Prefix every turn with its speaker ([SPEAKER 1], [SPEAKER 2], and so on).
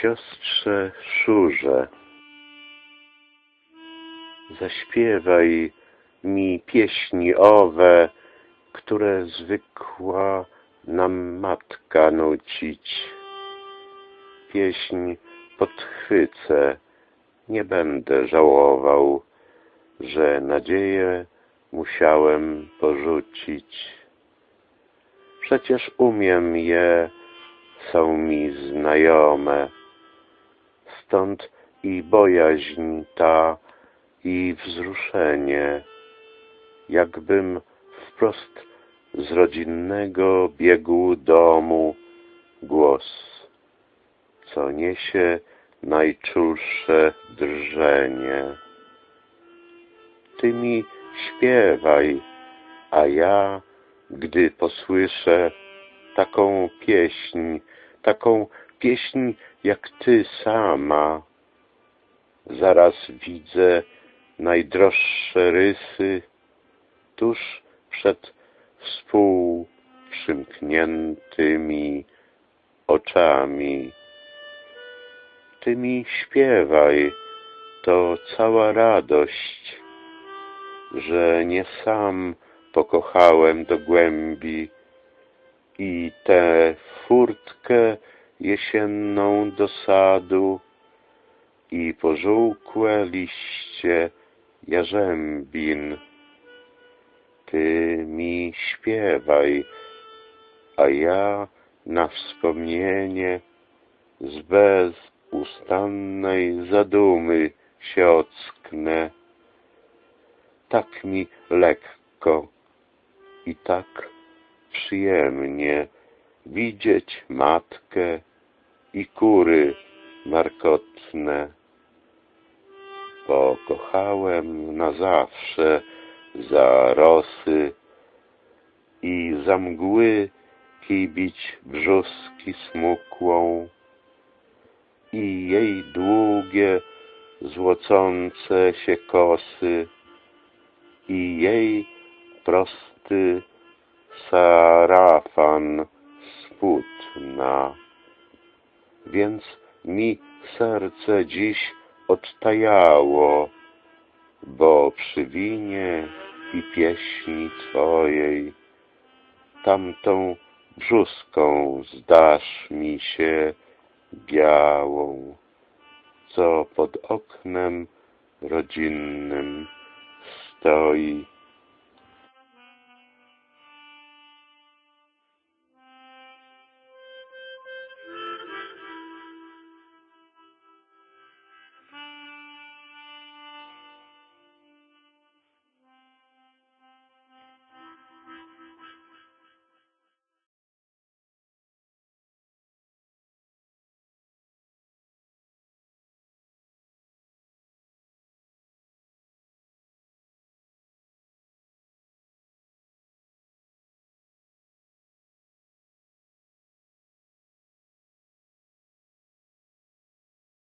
[SPEAKER 1] siostrze Szurze. Zaśpiewaj mi pieśni owe, które zwykła nam matka nucić. Pieśń podchwycę, nie będę żałował, że nadzieję musiałem porzucić. Przecież umiem je, są mi znajome. Stąd i bojaźń ta, i wzruszenie, jakbym wprost z rodzinnego biegł domu głos, co niesie najczulsze drżenie. Ty mi śpiewaj, a ja, gdy posłyszę taką pieśń, taką pieśń jak ty sama, zaraz widzę najdroższe rysy tuż przed współprzymkniętymi oczami. Ty mi śpiewaj, to cała radość, że nie sam pokochałem do głębi i tę furtkę jesienną do sadu i pożółkłe liście jarzębin. Ty mi śpiewaj, a ja na wspomnienie z bezustannej zadumy się ocknę. Tak mi lekko i tak przyjemnie widzieć matkę i kury markotne. Pokochałem na zawsze za rosy i za mgły kibić brzuski smukłą i jej długie, złocące się kosy i jej prosty Więc mi serce dziś odtajało, bo przy winie i pieśni Twojej tamtą brzuską zdasz mi się białą, co pod oknem rodzinnym stoi.